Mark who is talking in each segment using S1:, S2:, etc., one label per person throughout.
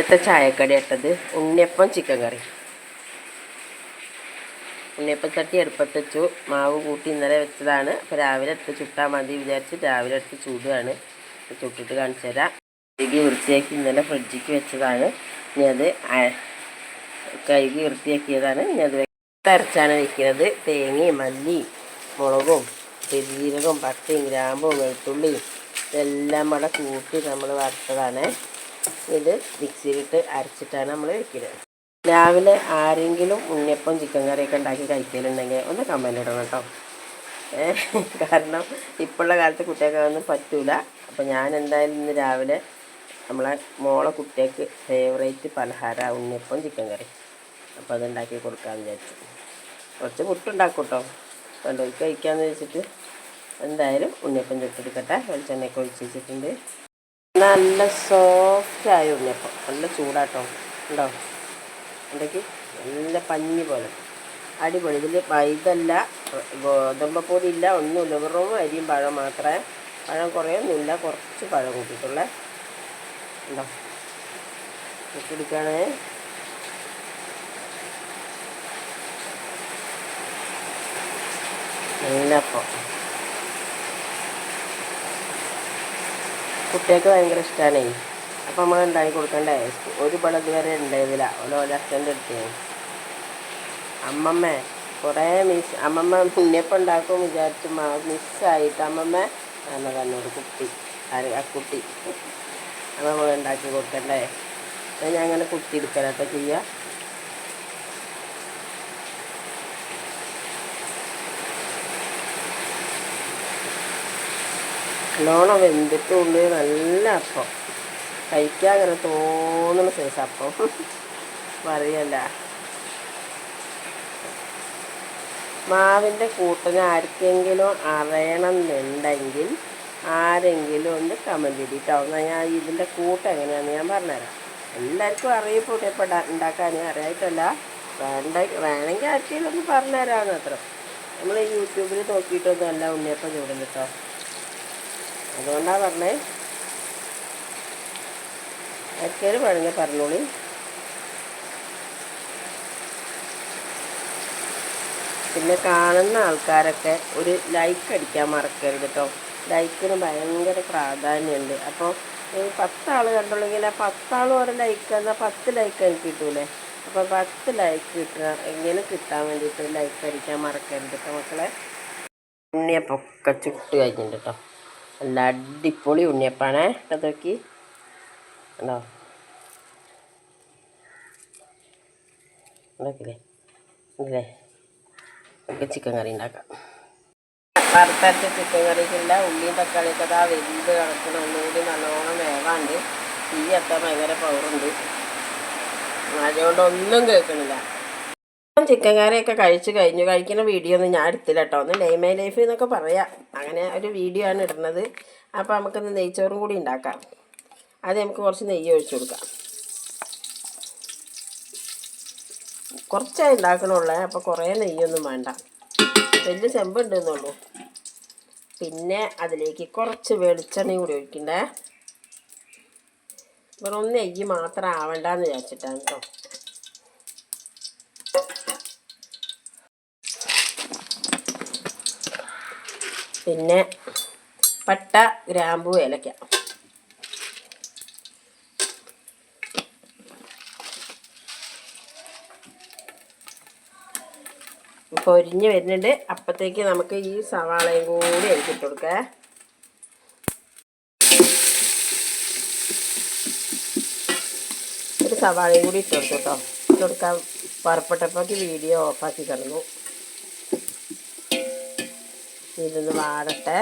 S1: രാവിലത്തെ ചായക്കടി ഇട്ടത്. ഉണ്ണിയപ്പം ചിക്കൻ കറി. ഉണ്ണിയപ്പം തട്ടി അടുപ്പത്ത് വെച്ചു. മാവ് കൂട്ടി ഇന്നലെ വെച്ചതാണ്. അപ്പോൾ രാവിലെ എടുത്ത് ചുട്ടാൽ മതി വിചാരിച്ച് രാവിലെ എടുത്ത് ചൂടുകയാണ് ചുട്ടിട്ട് കാണിച്ചു തരാം. കഴുകി വൃത്തിയാക്കി ഇന്നലെ ഫ്രിഡ്ജിക്ക് വെച്ചതാണ്. ഇനി അത് കഴുകി വൃത്തിയാക്കിയതാണ്. ഇനി അത് തരച്ചാണ് വെക്കുന്നത്. തേങ്ങയും മല്ലി മുളകും പെരുജീരകവും പട്ടയും ഗ്രാമ്പും വെളുത്തുള്ളിയും ഇതെല്ലാം കൂടെ കൂട്ടി നമ്മൾ വറുത്തതാണ്. ഇത് മിക്സിയിലിട്ട് അരച്ചിട്ടാണ് നമ്മൾ വെക്കുന്നത് രാവിലെ ആരെങ്കിലും ഉണ്ണിയപ്പം ചിക്കൻ കറിയൊക്കെ ഉണ്ടാക്കി കഴിക്കലുണ്ടെങ്കിൽ ഒന്ന് കമന്റ് ഇടണം കേട്ടോ. കാരണം ഇപ്പോഴുള്ള കാലത്ത് അതൊന്നും പറ്റൂല. അപ്പം ഞാൻ എന്തായാലും ഇന്ന് രാവിലെ നമ്മളെ മോളെ കുട്ടികൾക്ക് ഫേവറേറ്റ് പലഹാര ഉണ്ണിയപ്പം ചിക്കൻ കറി. അപ്പോൾ അത് ഉണ്ടാക്കി കൊടുക്കാമെന്ന് വിചാരിച്ചു. കുറച്ച് പുട്ടുണ്ടാക്കും കേട്ടോ. കണ്ടോക്ക് കഴിക്കാമെന്ന് വെച്ചിട്ട് എന്തായാലും ഉണ്ണിയപ്പം ചുട്ടെടുക്കട്ടെ. വെളിച്ചെണ്ണയൊക്കെ ഒഴിച്ച് വെച്ചിട്ടുണ്ട്. നല്ല സോഫ്റ്റായ ഉണ്ണിയപ്പം നല്ല ചൂടാട്ടോ. ഉണ്ടോ ഉണ്ടെങ്കിൽ നല്ല പഞ്ഞി പോലെ. അടിപൊളി. ഇതിൽ ഇതല്ല ഗോതമ്പ് പൊടി ഇല്ല ഒന്നുമില്ല. വെറും അരിയും പഴം മാത്രമേ. പഴം കുറേയൊന്നുമില്ല. കുറച്ച് പഴം കൂട്ടിയിട്ടുള്ളേ. ഉണ്ടോ കുടിക്കണേ നല്ലപ്പം കുട്ടികൾക്ക് ഭയങ്കര ഇഷ്ടമാണേ അപ്പം നമ്മൾ ഉണ്ടാക്കി കൊടുക്കണ്ടേ? ഒരു പടം ഇതുവരെ ഉണ്ടായതില്ല ഓരോ അച്ഛന്റെ അടുത്ത്. അമ്മമ്മ കുറേ മിസ് അമ്മമ്മ ഉണ്ണിയപ്പം ഉണ്ടാക്കും വിചാരിച്ചു മിസ്സായിട്ട് അമ്മമ്മ അമ്മ തന്നെ ഒരു കുട്ടി. ആ കുട്ടി. അപ്പം നമ്മൾ ഉണ്ടാക്കി കൊടുക്കണ്ടേ? ഞാൻ അങ്ങനെ കുത്തി എടുക്കലൊക്കെ ചെയ്യുക നല്ലോണം വെന്തിട്ടുണ്ട്. നല്ല അപ്പം. കഴിക്കാൻ അങ്ങനെ തോന്നുന്ന സൈസ് അപ്പം. പറയല്ല. മാവിന്റെ കൂട്ടിന് ആർക്കെങ്കിലും അറിയണം എന്നുണ്ടെങ്കിൽ ആരെങ്കിലും ഒന്ന് കമന്റ് ചെയ്തിട്ടോ. എന്നാൽ ഞാൻ ഇതിന്റെ കൂട്ട് എങ്ങനെയാണെന്ന് ഞാൻ പറഞ്ഞുതരാം. എല്ലാവർക്കും അറിയപ്പെട്ടു ഇപ്പം ഉണ്ടാക്കാൻ അറിയായിട്ടല്ല. വേണ്ട വേണമെങ്കിൽ ആർക്കെങ്കിലും ഒന്ന് പറഞ്ഞുതരാമെന്ന് അത്ര നമ്മൾ യൂട്യൂബിൽ നോക്കിയിട്ടൊന്നും അല്ല ഉണ്ണിയപ്പം കേട്ടോ അതുകൊണ്ടാണ് പറഞ്ഞേ. ആർക്കേലും വേണമെങ്കിൽ പറഞ്ഞോളി. പിന്നെ കാണുന്ന ആൾക്കാരൊക്കെ ഒരു ലൈക്ക് അടിക്കാൻ മറക്കരുത് കേട്ടോ ലൈക്കിന് ഭയങ്കര പ്രാധാന്യമുണ്ട് അപ്പോൾ പത്താൾ കണ്ടുള്ളെങ്കിൽ ആ പത്താളും ഓരോ ലൈക്ക് എന്നാൽ പത്ത് ലൈക്ക് എനിക്ക് കിട്ടൂലേ? അപ്പോൾ പത്ത് ലൈക്ക് കിട്ടുക എങ്ങനെ കിട്ടാൻ വേണ്ടിയിട്ട് ലൈക്ക് അടിക്കാൻ മറക്കരുത് കേട്ടോ മക്കളെ. ഉണ്ണിയപ്പൊക്കെ ചുട്ട് കഴിഞ്ഞിട്ടുണ്ട് കേട്ടോ നല്ല അടിപൊളി ഉണ്ണിയപ്പാണേ അത് നോക്കി. ഉണ്ടോ ഉണ്ടാക്കില്ലേ ഇല്ലേ നമുക്ക് ചിക്കൻ കറി ഉണ്ടാക്കാം. വറുത്തരച്ച ചിക്കൻ കറിക്കുള്ള ഉള്ളിയും തക്കാളിയൊക്കെ അതാ വെന്ത് കിടക്കണം. ഒന്നുകൂടി നല്ലോണം വേവാണ്ട്. തീ അത്ര ഭയങ്കര പവറുണ്ട് അതുകൊണ്ട് ഒന്നും കേൾക്കണില്ല. ചിക്കൻ കറിയൊക്കെ കഴിച്ച് കഴിഞ്ഞു. കഴിക്കുന്ന വീഡിയോ ഒന്നും ഞാൻ എടുത്തില്ല കേട്ടോ ഒന്ന് ലൈ മൈ ലൈഫ് എന്നൊക്കെ പറയാം. അങ്ങനെ ഒരു വീഡിയോ ആണ് ഇടുന്നത്. അപ്പോൾ നമുക്കൊന്ന് നെയ്ച്ചോറും കൂടി ഉണ്ടാക്കാം. അത് നമുക്ക് കുറച്ച് നെയ്യ് ഒഴിച്ചു കൊടുക്കാം. കുറച്ചേ ഉണ്ടാക്കണുള്ളേ. അപ്പോൾ കുറേ നെയ്യൊന്നും വേണ്ട. വലിയ ചെമ്പ് ഉണ്ടെന്നുള്ളൂ പിന്നെ അതിലേക്ക് കുറച്ച് വെളിച്ചെണ്ണയും കൂടി ഒഴിക്കണ്ടേ? വെറും നെയ്യ് മാത്രം ആവണ്ടെന്ന് വിചാരിച്ചിട്ടാണ് കേട്ടോ പിന്നെ പട്ട ഗ്രാമ്പു ഏലക്ക. പൊരിഞ്ഞ് വരുന്നുണ്ട്. അപ്പത്തേക്ക് നമുക്ക് ഈ സവാളയും കൂടി അരിക്കിട്ട് കൊടുക്കുക ഒരു സവാളയും കൂടി ഇട്ട് കൊടുത്തു കേട്ടോ. ഇട്ട് കൊടുക്കാൻ വറപ്പെട്ടപ്പോഴേക്ക് വീഡിയോ ഓഫാക്കി കിടന്നു. ഇതൊന്ന് വാടട്ടെ.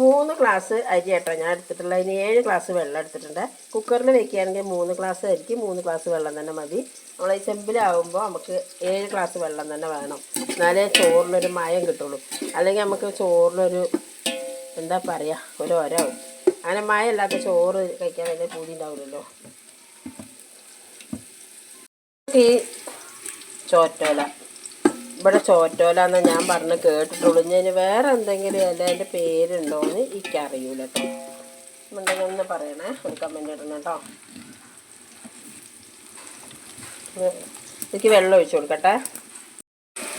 S1: മൂന്ന് ഗ്ലാസ് അരി കേട്ടോ ഞാൻ എടുത്തിട്ടുള്ള ഇനി ഏഴ് ഗ്ലാസ് വെള്ളം എടുത്തിട്ടുണ്ട്. കുക്കറിൽ വെക്കുകയാണെങ്കിൽ മൂന്ന് ഗ്ലാസ് അരിക്ക് മൂന്ന് ഗ്ലാസ് വെള്ളം തന്നെ മതി. നമ്മൾ ഈ ചെമ്പിലാവുമ്പോൾ നമുക്ക് ഏഴ് ഗ്ലാസ് വെള്ളം തന്നെ വേണം. എന്നാലേ ചോറിനൊരു മയം കിട്ടുള്ളൂ. അല്ലെങ്കിൽ നമുക്ക് ചോറിനൊരു എന്താ പറയുക ഒരു ഒരാവും. അങ്ങനെ മയം ഇല്ലാത്ത ചോറ് കഴിക്കാൻ വലിയ പൂതി ഉണ്ടാവില്ലല്ലോ. ഈ ചോറ്റോല. ഇവിടെ ചോറ്റോല എന്ന് ഞാൻ പറഞ്ഞ് കേട്ടിട്ടുള്ളൂ. ഞാൻ വേറെ എന്തെങ്കിലും അല്ല അതിന്റെ പേരുണ്ടോയെന്ന് എനിക്കറിയൂല കേട്ടോ ഒന്ന് പറയണേ ഒരു കമന്റ് ഇടണം കേട്ടോ എനിക്ക് വെള്ളം ഒഴിച്ചു കൊടുക്കട്ടെ.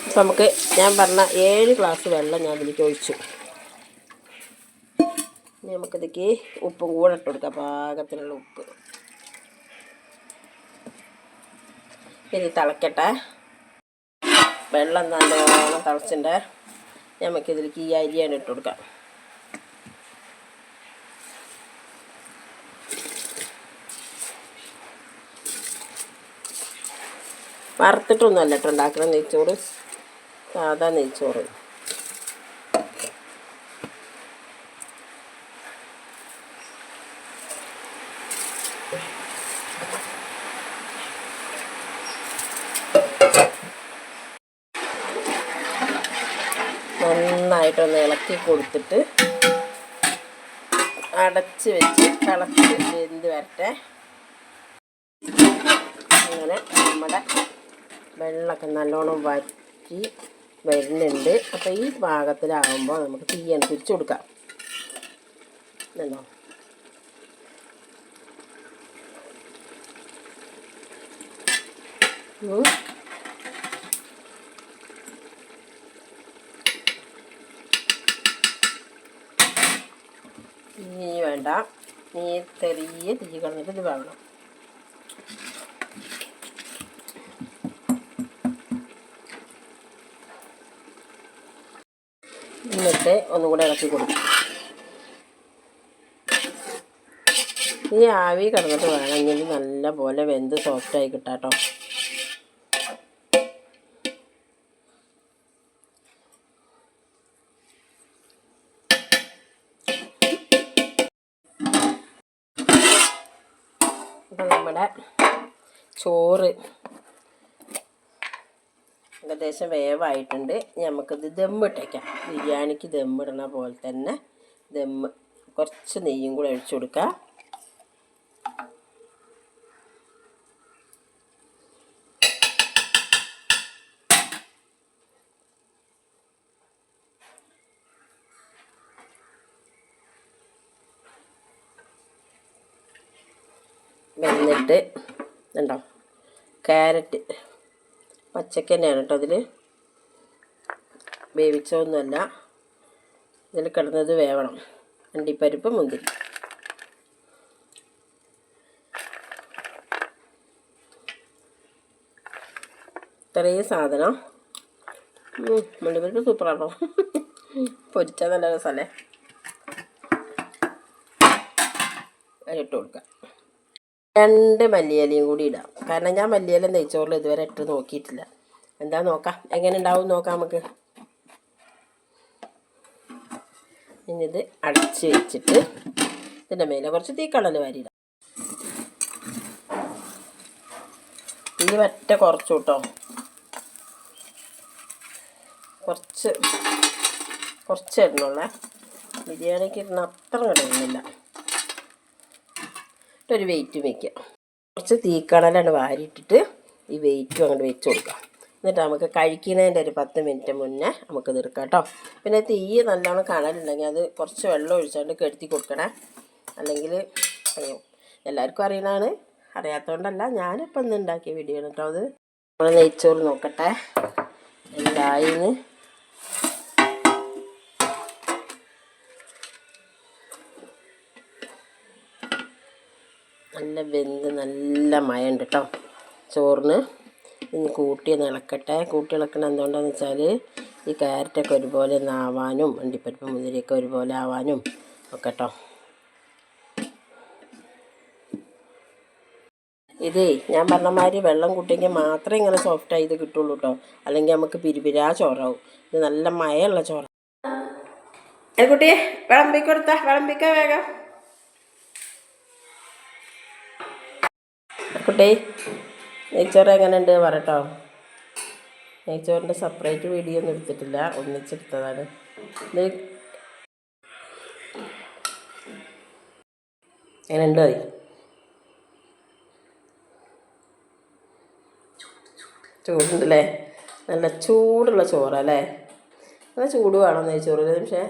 S1: അപ്പം നമുക്ക് ഞാൻ പറഞ്ഞ ഏഴ് ഗ്ലാസ് വെള്ളം ഞാൻ ഇതിലേക്ക് ഒഴിച്ചു. ഇനി നമുക്കിതിലേക്ക് ഉപ്പും കൂടെ ഇട്ട് കൊടുക്കാം പാകത്തിനുള്ള ഉപ്പ്. ഇനി തിളക്കട്ടെ. വെള്ളം നല്ലോണം തിളച്ചിന്റെ നമുക്കിതിലേക്ക് ഈ അരിയാണ് ഇട്ട് കൊടുക്കാം. വറുത്തിട്ടൊന്നും അല്ല കേട്ടോ ഉണ്ടാക്കണം നെയ്ച്ചോറ്. സാധാ നെയ്ച്ചോറ്. നന്നായിട്ടൊന്ന് ഇളക്കി കൊടുത്തിട്ട് അടച്ച് വെച്ച് തിളച്ച് വെന്ത് വരട്ടെ. അങ്ങനെ നമ്മുടെ വെള്ളമൊക്കെ നല്ലോണം വറ്റി വരുന്നുണ്ട്. അപ്പോൾ ഈ പാകത്തിലാകുമ്പോൾ നമുക്ക് തീ അനുസരിച്ച് കൊടുക്കാം. ഉണ്ടോ ഉം. ഇനി വേണ്ട. നീ ചെറിയ തീ കളഞ്ഞിട്ട് ഇത് വേണം. എന്നിട്ട് ഒന്നും കൂടെ ഇളക്കി കൊടുക്കും. ഇനി ആവി കിടന്നിട്ട് വേണമെങ്കിൽ നല്ല പോലെ വെന്ത് സോഫ്റ്റായി കിട്ടാട്ടോ. ചോറ്. ഏകദേശം വേവായിട്ടുണ്ട്. നമുക്കിത് ദമ്മിട്ടേക്കാം ബിരിയാണിക്ക് ദമ്മിടണ പോലെ തന്നെ ദമ്മ് കുറച്ച് നെയ്യും കൂടെ ഒഴിച്ചു കൊടുക്കാം. വെന്നിട്ട് ഉണ്ടോ ക്യാരറ്റ്. പച്ചക്ക തന്നെയാണ് കേട്ടോ അതിൽ വേവിച്ചതൊന്നുമല്ല. ഇതിൽ കിടന്നത് വേവണം. അണ്ടിപ്പരിപ്പ് മുന്തിരി. ഇത്രയും സാധനം. മുണ്ടിപ്പരിപ്പ് സൂപ്പറാണോ? പൊരിച്ചാൽ നല്ല രസമല്ലേ? അതിലിട്ട് കൊടുക്കാം. രണ്ട് മല്ലിയിലയും കൂടി ഇടാം. കാരണം ഞാൻ മല്ലിയില നെയ്ച്ചോറിൽ ഇതുവരെ ഇട്ട് നോക്കിയിട്ടില്ല. എന്താ നോക്കാം? എങ്ങനെ ഉണ്ടാവും നോക്കാം നമുക്ക്. ഇനി ഇത് അടച്ച് വെച്ചിട്ട് ഇതിന്റെ മേലെ കുറച്ച് തീക്കടൽ വാരിയിടാം തീ വറ്റ കുറച്ചു കേട്ടോ കുറച്ച് കുറച്ച് ഇടണുള്ളേ. ബിരിയാണിക്ക് ഇടുന്ന അത്ര കിടക്കുന്നില്ല ഒരു വെയിറ്റ് വെക്കുക കുറച്ച് തീക്കണലാണ് വാരിയിട്ടിട്ട് ഈ വെയിറ്റും അങ്ങോട്ട് വെച്ച് കൊടുക്കാം. എന്നിട്ട് നമുക്ക് കഴിക്കുന്നതിന്റെ ഒരു പത്ത് മിനിറ്റ് മുന്നേ നമുക്ക് തീർക്കാം കേട്ടോ പിന്നെ തീ നല്ലോണം കണലുണ്ടെങ്കിൽ അത് കുറച്ച് വെള്ളം ഒഴിച്ചുകൊണ്ട് കെടുത്തി കൊടുക്കണേ. അല്ലെങ്കിൽ അയ്യോ എല്ലാവർക്കും അറിയണതാണ് അറിയാത്തതുകൊണ്ടല്ല ഞാനിപ്പോൾ ഇന്ന് ഉണ്ടാക്കിയ വീഡിയോ ആണ് കേട്ടോ അത്. നമ്മൾ നെയ്ച്ചോറ് നോക്കട്ടെ. എന്തായിന്ന് നല്ല വെന്ത് നല്ല മയമുണ്ട് കേട്ടോ ചോറിന് ഇനി കൂട്ടി ഇളക്കട്ടെ. കൂട്ടി ഇളക്കണം എന്തുകൊണ്ടാന്ന് വെച്ചാൽ ഈ ക്യാരറ്റൊക്കെ ഒരുപോലെ ഒന്ന് ആവാനും അണ്ടിപ്പരിപ്പ് മുതിരിയൊക്കെ ഒരുപോലെ ആവാനും ഒക്കെ കേട്ടോ ഇതേ ഞാൻ പറഞ്ഞ മാതിരി വെള്ളം കൂട്ടിയെങ്കിൽ മാത്രമേ ഇങ്ങനെ സോഫ്റ്റ് ഇത് കിട്ടുള്ളൂ കേട്ടോ അല്ലെങ്കിൽ നമുക്ക് പിരിപിരാ ചോറാവും. ഇത് നല്ല മയമുള്ള ചോറ. കുട്ടിയെ വിളമ്പിക്കൊടുത്ത വിളമ്പിക്ക വേഗം. കുട്ടി നെയ്ച്ചോറ് എങ്ങനെയുണ്ട് പറട്ടോ നെയ്ച്ചോറിന്റെ സെപ്പറേറ്റ് വീഡിയോ ഒന്നും എടുത്തിട്ടില്ല ഒന്നിച്ചെടുത്തതാണ്. ഇത് എങ്ങനെയുണ്ട് മതി ചൂടുണ്ടല്ലേ? നല്ല ചൂടുള്ള ചോറല്ലേ? നല്ല ചൂട് വേണം നെയ്ച്ചോറ് പക്ഷേ